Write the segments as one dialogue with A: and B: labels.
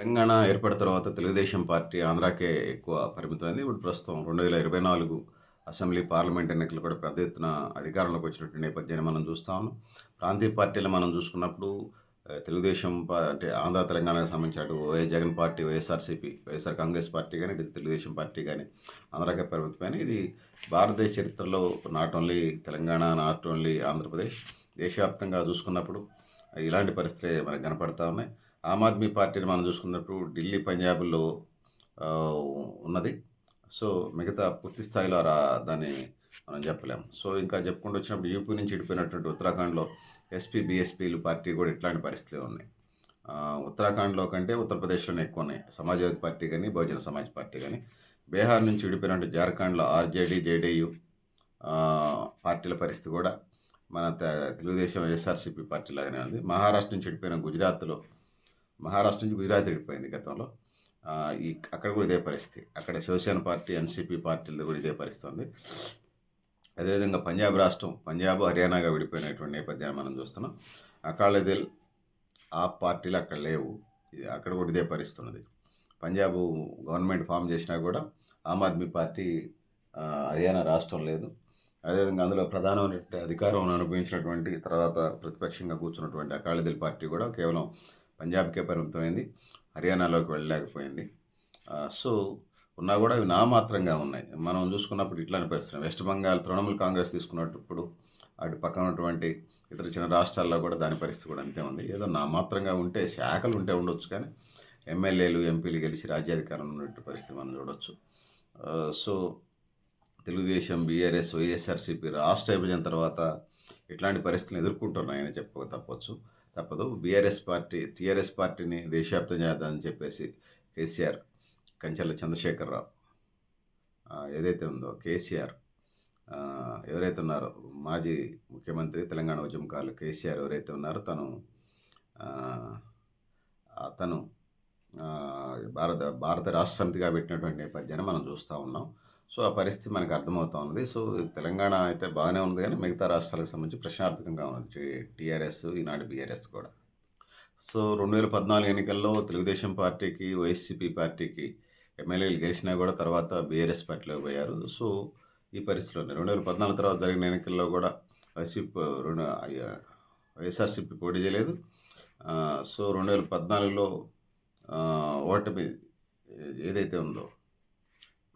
A: తెలంగాణ ఏర్పడిన తర్వాత తెలుగుదేశం పార్టీ ఆంధ్రాకే ఎక్కువ పరిమితమైంది ఇప్పుడు ప్రస్తుతం రెండు వేల ఇరవై నాలుగు అసెంబ్లీ పార్లమెంట్ ఎన్నికలు కూడా పెద్ద ఎత్తున అధికారంలోకి వచ్చినటువంటి నేపథ్యాన్ని మనం చూస్తా ఉన్నాం. ప్రాంతీయ పార్టీలు మనం చూసుకున్నప్పుడు తెలుగుదేశం అంటే ఆంధ్ర తెలంగాణకు సంబంధించిన YS Jagan party YSRCP YSR Congress party కానీ తెలుగుదేశం పార్టీ కానీ ఆంధ్రాకే పరిమితమైన ఇది భారతదేశ చరిత్రలో not only Telangana not only Andhra Pradesh దేశవ్యాప్తంగా చూసుకున్నప్పుడు ఇలాంటి పరిస్థితులే మనకు కనపడతా ఉన్నాయి. ఆమ్ ఆద్మీ పార్టీని మనం చూసుకున్నప్పుడు ఢిల్లీ పంజాబ్లో ఉన్నది. సో మిగతా పూర్తి స్థాయిలో రా దాన్ని మనం చెప్పలేము సో ఇంకా చెప్పుకుంటూ వచ్చినప్పుడు యూపీ నుంచి ఇడిపోయినటువంటి ఉత్తరాఖండ్లో ఎస్పీ బీఎస్పీలు పార్టీ కూడా ఇట్లాంటి పరిస్థితులు ఉన్నాయి. ఉత్తరాఖండ్లో కంటే ఉత్తరప్రదేశ్లోనే ఎక్కువ ఉన్నాయి సమాజ్వాదీ పార్టీ కానీ బహుజన సమాజ్ పార్టీ కానీ. బీహార్ నుంచి విడిపోయినట్టు జార్ఖండ్లో ఆర్జేడీ జేడీయూ పార్టీల పరిస్థితి కూడా మన తెలుగుదేశం ఎస్ఆర్సీపీ పార్టీ లాగానే ఉంది. మహారాష్ట్ర నుంచి విడిపోయిన గుజరాత్లో మహారాష్ట్ర నుంచి గుజరాత్ వెళ్ళిపోయింది గతంలో. ఈ అక్కడ కూడా ఇదే పరిస్థితి. అక్కడ శివసేన పార్టీ ఎన్సీపీ పార్టీలది కూడా ఇదే పరిస్థితి ఉంది అదేవిధంగా పంజాబ్ రాష్ట్రం పంజాబ్ హర్యానాగా విడిపోయినటువంటి నేపథ్యాన్ని మనం చూస్తున్నాం. అకాళదిల్ ఆ పార్టీలు అక్కడ లేవు. ఇది అక్కడ కూడా ఇదే పరిస్థితి ఉన్నది. పంజాబ్ గవర్నమెంట్ ఫామ్ చేసినా కూడా ఆమ్ ఆద్మీ పార్టీ హర్యానా రాష్ట్రం లేదు. అదేవిధంగా అందులో ప్రధానమైనటువంటి అధికారం అనుభవించినటువంటి తర్వాత ప్రతిపక్షంగా కూర్చున్నటువంటి అకాళదిల్ పార్టీ కూడా కేవలం పంజాబ్కే పరిమితమైంది హర్యానాలోకి వెళ్ళలేకపోయింది. సో ఉన్నా కూడా అవి నామాత్రంగా ఉన్నాయి. మనం చూసుకున్నప్పుడు ఇట్లా పరిస్థితి వెస్ట్ బెంగాల్ తృణమూల్ కాంగ్రెస్ తీసుకున్నప్పుడు అటు పక్కన ఉన్నటువంటి ఇతర చిన్న రాష్ట్రాల్లో కూడా దాని పరిస్థితి కూడా అంతే ఉంది. ఏదో నామాత్రంగా ఉంటే శాఖలు ఉంటే ఉండొచ్చు కానీ ఎమ్మెల్యేలు ఎంపీలు గెలిచి రాజ్యాధికారం ఉన్నట్టు పరిస్థితి మనం చూడొచ్చు. సో తెలుగుదేశం బీఆర్ఎస్ వైఎస్ఆర్సీపీ రాష్ట్ర విభజన తర్వాత ఇట్లాంటి పరిస్థితులను ఎదుర్కొంటున్నాయని చెప్పక తప్పొచ్చు. తప్పదు. బీఆర్ఎస్ పార్టీ టీఆర్ఎస్ పార్టీని దేశవ్యాప్తం చేద్దామని చెప్పేసి కేసీఆర్ కంచెల చంద్రశేఖరరావు ఏదైతే ఉందో కేసీఆర్ ఎవరైతే ఉన్నారో మాజీ ముఖ్యమంత్రి తెలంగాణ ఉద్యమకారులు కేసీఆర్ ఎవరైతే ఉన్నారో తను తను భారత భారత రాష్ట్ర సమితిగా పెట్టినటువంటి నేపథ్యాన్ని మనం చూస్తూ ఉన్నాం. సో ఆ పరిస్థితి మనకు అర్థమవుతా ఉంది సో తెలంగాణ అయితే బాగానే ఉంది కానీ మిగతా రాష్ట్రాలకు సంబంధించి ప్రశ్నార్థకంగా ఉంది టీఆర్ఎస్ ఈనాడు బీఆర్ఎస్ కూడా. సో రెండు వేల పద్నాలుగు ఎన్నికల్లో తెలుగుదేశం పార్టీకి వైసీపీ పార్టీకి ఎమ్మెల్యేలు గెలిచినా కూడా తర్వాత బీఆర్ఎస్ పార్టీలోకి పోయారు. సో ఈ పరిస్థితిలో రెండు వేల పద్నాలుగు తర్వాత జరిగిన ఎన్నికల్లో కూడా వైసీపీ రెండు వైఎస్ఆర్సీపీ పోటీ చేయలేదు. సో రెండు వేల పద్నాలుగులో ఓటమి ఏదైతే ఉందో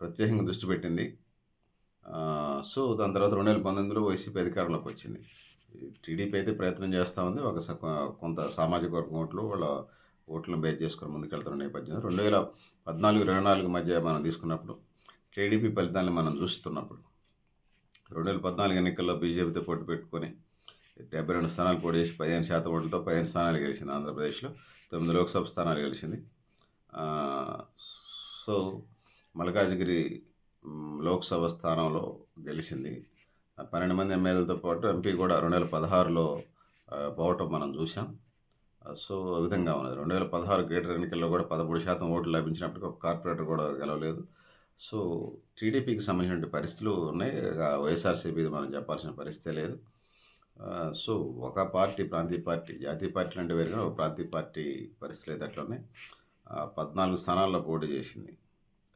A: ప్రత్యేకంగా దృష్టి పెట్టింది. సో దాని తర్వాత రెండు వేల పంతొమ్మిదిలో వైసీపీ అధికారంలోకి వచ్చింది. టీడీపీ అయితే ప్రయత్నం చేస్తూ ఉంది. ఒక స- కొంత సామాజిక వర్గం ఓట్లు వాళ్ళ ఓట్లను బేస్ చేసుకుని ముందుకెళ్తున్న నేపథ్యంలో రెండు వేల పద్నాలుగు ఇరవై నాలుగు మధ్య మనం తీసుకున్నప్పుడు టీడీపీ ఫలితాన్ని మనం చూస్తున్నప్పుడు రెండు వేల పద్నాలుగు ఎన్నికల్లో బీజేపీతో పోటీ పెట్టుకొని డెబ్బై రెండు స్థానాలు పోటీ చేసి పదిహేను శాతం ఓట్లతో పదిహేను స్థానాలు గెలిచింది ఆంధ్రప్రదేశ్లో. తొమ్మిది లోక్సభ స్థానాలు గెలిచింది. సో మల్కాజ్గిరి లోక్సభ స్థానంలో గెలిచింది. ఆ, పన్నెండు మంది ఎమ్మెల్యేలతో పాటు ఎంపీ కూడా రెండు వేల పదహారులో పోవటం మనం చూసాం సో విధంగా ఉన్నది. రెండు వేల పదహారు గ్రేటర్ ఎన్నికల్లో కూడా పదమూడు శాతం ఓట్లు లభించినప్పటికీ ఒక కార్పొరేటర్ కూడా గెలవలేదు. సో టీడీపీకి సంబంధించిన పరిస్థితులు ఉన్నాయి. వైఎస్ఆర్సీపీ మనం చెప్పాల్సిన పరిస్థితే లేదు. సో ఒక పార్టీ ప్రాంతీయ పార్టీ జాతీయ పార్టీ లాంటి వేరుగా ఒక ప్రాంతీయ పార్టీ పరిస్థితులు అయితే అట్లా ఉన్నాయి పద్నాలుగు స్థానాల్లో పోటీ చేసింది.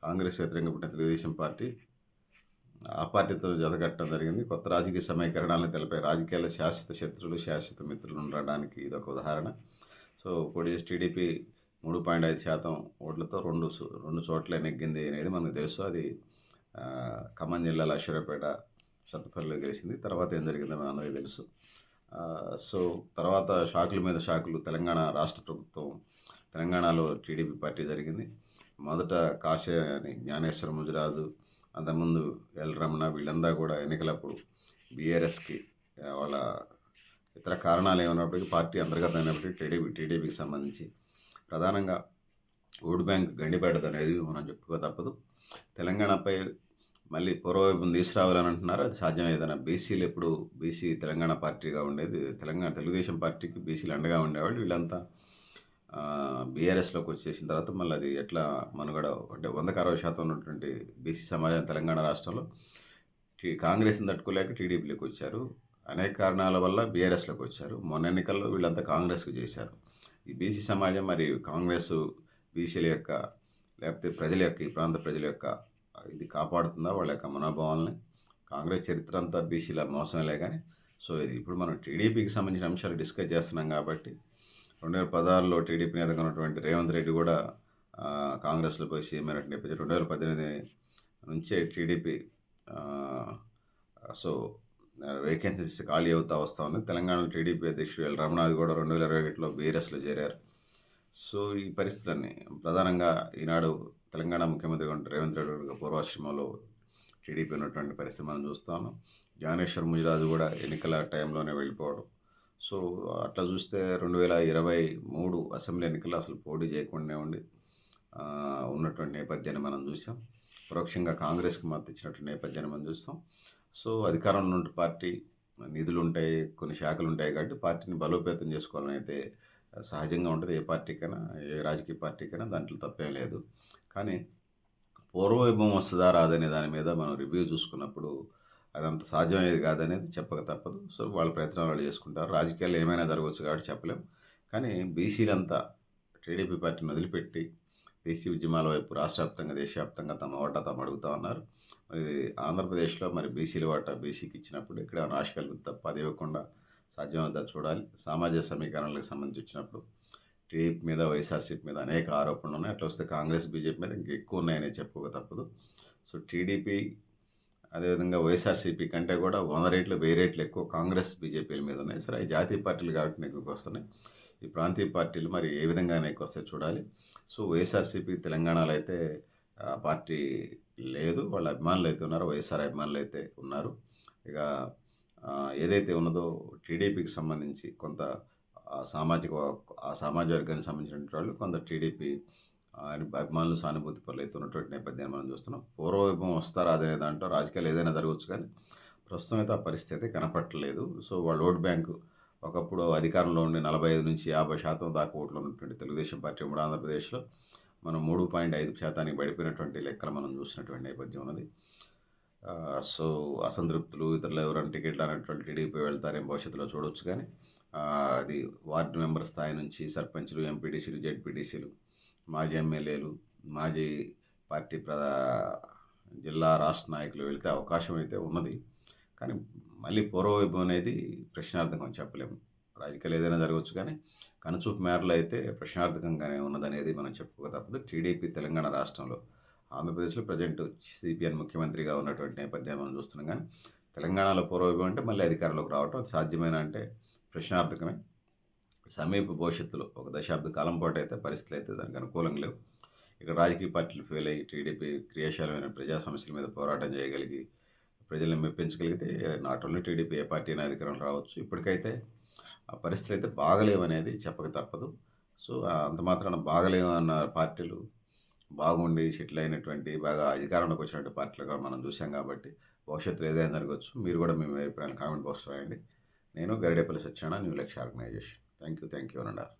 A: కాంగ్రెస్ వ్యతిరేకంగా పుట్టిన తెలుగుదేశం పార్టీ ఆ పార్టీతో జతకట్టడం జరిగింది. కొత్త రాజకీయ సమీకరణాలను తెలిపే రాజకీయాల శాశ్వత శత్రులు శాశ్వత మిత్రులు ఉండడానికి ఇది ఒక ఉదాహరణ. సో పొడిఎస్ టీడీపీ మూడు పాయింట్ ఐదు శాతం ఓట్లతో రెండు రెండు చోట్ల నెగ్గింది అనేది మనకు తెలుసు. అది ఖమ్మం జిల్లాలో అశ్వరపేట సత్తపల్లిలో గెలిచింది. తర్వాత ఏం జరిగిందో మన అందరికీ తెలుసు. సో తర్వాత షాకుల మీద షాకులు. తెలంగాణ రాష్ట్ర ప్రభుత్వం తెలంగాణలో టీడీపీ పార్టీ జరిగింది. మొదట కాశీ అని జ్ఞానేశ్వర ముజరాజు అంతకుముందు ఎల్. రమణ వీళ్ళంతా కూడా ఎన్నికలప్పుడు బీఆర్ఎస్కి వాళ్ళ ఇతర కారణాలు ఏమైనప్పటికీ పార్టీ అంతర్గతమైనప్పటికీ టీడీపీ టీడీపీకి సంబంధించి ప్రధానంగా ఓటు బ్యాంక్ గండిపేటది అనేది మనం చెప్పుకో తప్పదు. తెలంగాణపై మళ్ళీ పూర్వవైపును తీసుకురావాలని అంటున్నారు. అది సాధ్యం బీసీలు ఎప్పుడు బీసీ తెలంగాణ పార్టీగా ఉండేది తెలంగాణ తెలుగుదేశం పార్టీకి బీసీలు అండగా ఉండేవాళ్ళు. వీళ్ళంతా బీఆర్ఎస్లోకి వచ్చేసిన తర్వాత మళ్ళీ అది ఎట్లా మనుగడ అంటే వందకు అరవై శాతం ఉన్నటువంటి బీసీ సమాజం తెలంగాణ రాష్ట్రంలో టీ కాంగ్రెస్ని తట్టుకోలేక టీడీపీలోకి వచ్చారు. అనేక కారణాల వల్ల బీఆర్ఎస్లోకి వచ్చారు. మొన్న ఎన్నికల్లో వీళ్ళంతా కాంగ్రెస్కు చేశారు. ఈ బీసీ సమాజం మరి కాంగ్రెస్ బీసీల యొక్క లేకపోతే ప్రజల యొక్క ఈ ప్రాంత ప్రజల యొక్క ఇది కాపాడుతుందా? వాళ్ళ యొక్క మనోభావాలని కాంగ్రెస్ చరిత్ర అంతా బీసీల మోసమేలే కానీ సో ఇది ఇప్పుడు మనం టీడీపీకి సంబంధించిన అంశాలు డిస్కస్ చేస్తున్నాం కాబట్టి రెండు వేల పదహారులో టీడీపీ నేతగా ఉన్నటువంటి రేవంత్ రెడ్డి కూడా కాంగ్రెస్లో పోయి సీఎం అయినట్టు నేపథ్యం రెండు వేల పద్దెనిమిది నుంచే టీడీపీ సో వేకెన్సీస్ ఖాళీ అవుతా వస్తూ ఉంది తెలంగాణలో టీడీపీ అధ్యక్షుడు ఎల్ రమణాథ్ కూడా రెండు వేల ఇరవై ఒకటిలో బీఆర్ఎస్లో చేరారు. సో ఈ పరిస్థితులన్నీ ప్రధానంగా ఈనాడు తెలంగాణ ముఖ్యమంత్రి ఉన్న రేవంత్ రెడ్డి గారి పూర్వాశ్రమంలో టీడీపీ ఉన్నటువంటి పరిస్థితి మనం చూస్తాము జ్ఞానేశ్వర్ ముజిరాజు కూడా ఎన్నికల టైంలోనే వెళ్ళిపోవడం సో అట్లా చూస్తే రెండు వేల ఇరవై మూడు అసెంబ్లీ ఎన్నికల్లో అసలు పోటీ చేయకుండా ఉండి ఉన్నటువంటి నేపథ్యాన్ని మనం చూసాం. పరోక్షంగా కాంగ్రెస్కి మద్దతు ఇచ్చినటువంటి నేపథ్యాన్ని మనం చూస్తాం. సో అధికారంలో ఉన్న పార్టీ నిధులు ఉంటాయి కొన్ని శాఖలు ఉంటాయి కాబట్టి పార్టీని బలోపేతం చేసుకోవాలని అయితే సహజంగా ఉంటుంది. ఏ పార్టీకైనా ఏ రాజకీయ పార్టీకైనా దాంట్లో తప్పేం లేదు. కానీ పూర్వవైభవం వస్తుందా రాదనే దాని మీద మనం రివ్యూ చూసుకున్నప్పుడు అదంత సాధ్యమయ్యేది కాదనేది చెప్పక తప్పదు. సో వాళ్ళ ప్రయత్నాలు వాళ్ళు చేసుకుంటారు. రాజకీయాలు ఏమైనా జరగవచ్చు కాబట్టి చెప్పలేం. కానీ బీసీలంతా టీడీపీ పార్టీని వదిలిపెట్టి బీసీ ఉద్యమాల వైపు రాష్ట్ర వ్యాప్తంగా దేశవ్యాప్తంగా తమ ఓటా తాము అడుగుతా ఉన్నారు. మరి ఆంధ్రప్రదేశ్లో మరి బీసీల వాటా బీసీకి ఇచ్చినప్పుడు ఇక్కడ ఆశ కలుగుతుంది తప్ప అది ఇవ్వకుండా సాధ్యమవుతా చూడాలి. సామాజిక సమీకరణలకు సంబంధించి వచ్చినప్పుడు టీడీపీ మీద వైఎస్ఆర్సీపీ మీద అనేక ఆరోపణలు ఉన్నాయి. అట్లా వస్తే కాంగ్రెస్ బీజేపీ మీద ఇంకా ఎక్కువ ఉన్నాయని చెప్పుకోక తప్పదు. సో టీడీపీ అదేవిధంగా వైఎస్ఆర్సీపీ కంటే కూడా వంద రేట్లు వెయ్యి రేట్లు ఎక్కువ కాంగ్రెస్ బీజేపీల మీద ఉన్నాయి. సరే జాతీయ పార్టీలు కాబట్టి ఎక్కువ వస్తున్నాయి ఈ ప్రాంతీయ పార్టీలు మరి ఏ విధంగా ఎక్కువ వస్తాయి చూడాలి. సో వైఎస్ఆర్సీపీ తెలంగాణలో అయితే పార్టీ లేదు. వాళ్ళ అభిమానులు అయితే ఉన్నారు. వైఎస్ఆర్ అభిమానులు అయితే ఉన్నారు. ఇక ఏదైతే ఉన్నదో టీడీపీకి సంబంధించి కొంత సామాజిక ఆ సామాజిక వర్గానికి సంబంధించిన వాళ్ళు కొంత టీడీపీ అభిమానులు సానుభూతి పరులైతున్నటువంటి ఉన్నటువంటి నేపథ్యాన్ని మనం చూస్తున్నాం. పూర్వవైభవం వస్తారా అదే దాంట్లో రాజకీయాలు ఏదైనా జరగవచ్చు కానీ ప్రస్తుతం అయితే ఆ పరిస్థితి కనపట్టలేదు సో వాళ్ళ ఓట్ బ్యాంకు ఒకప్పుడు అధికారంలో ఉండి నలభై ఐదు నుంచి యాభై శాతం దాకా ఓట్లు ఉన్నటువంటి తెలుగుదేశం పార్టీ ఉమ్మడి ఆంధ్రప్రదేశ్లో మనం మూడు పాయింట్ ఐదు శాతానికి పడిపోయినటువంటి లెక్కలు మనం చూసినటువంటి నేపథ్యం ఉన్నది. సో అసంతృప్తులు ఇతరులు ఎవరైనా టికెట్లు అనేటువంటి టీడీపీ వెళ్తారేం భవిష్యత్తులో చూడొచ్చు కానీ అది వార్డు మెంబర్ స్థాయి నుంచి సర్పంచ్లు ఎంపీటీసీలు జెడ్పీటీసీలు మాజీ ఎమ్మెల్యేలు మాజీ పార్టీ ప్రధా జిల్లా రాష్ట్ర నాయకులు వెళితే అవకాశం అయితే ఉన్నది. కానీ మళ్ళీ పూర్వవైభవం అనేది ప్రశ్నార్థకం చెప్పలేము. రాజకీయాలు ఏదైనా జరగవచ్చు కానీ కనుచూపు మేరలో అయితే ప్రశ్నార్థకంగానే ఉన్నదనేది మనం చెప్పుకోక తప్పదు. టీడీపీ తెలంగాణ రాష్ట్రంలో ఆంధ్రప్రదేశ్లో ప్రజెంట్ సిపిఎన్ ముఖ్యమంత్రిగా ఉన్నటువంటి నేపథ్యాన్ని మనం చూస్తున్నాం. కానీ తెలంగాణలో పూర్వవైభవం అంటే మళ్ళీ అధికారంలోకి రావటం అది సాధ్యమైన అంటే ప్రశ్నార్థకమే. సమీప భవిష్యత్తులో ఒక దశాబ్ద కాలం పాటు అయితే పరిస్థితులు అయితే దానికి అనుకూలంగా లేవు. ఇక్కడ రాజకీయ పార్టీలు ఫెయిల్ అయ్యి టీడీపీ క్రియాశీలమైన ప్రజా సమస్యల మీద పోరాటం చేయగలిగి ప్రజల్ని మెప్పించగలిగితే నాట్ ఓన్లీ టీడీపీ ఏ పార్టీ అయినా అధికారంలో రావచ్చు. ఇప్పటికైతే ఆ పరిస్థితులు అయితే బాగలేవనేది చెప్పక తప్పదు. సో అంత మాత్రాన బాగలేవు అన్న పార్టీలు బాగుండి సెటిల్ అయినటువంటి బాగా అధికారంలోకి వచ్చినటువంటి పార్టీలు కూడా మనం చూసాం కాబట్టి భవిష్యత్తులో ఏదైనా జరగవచ్చు. మీరు కూడా మీ అభిప్రాయాన్ని కామెంట్ బాక్స్ రాయండి. నేను Garidepalli సత్యాన new Lakshya organization. Thank you, thank you, Ananda.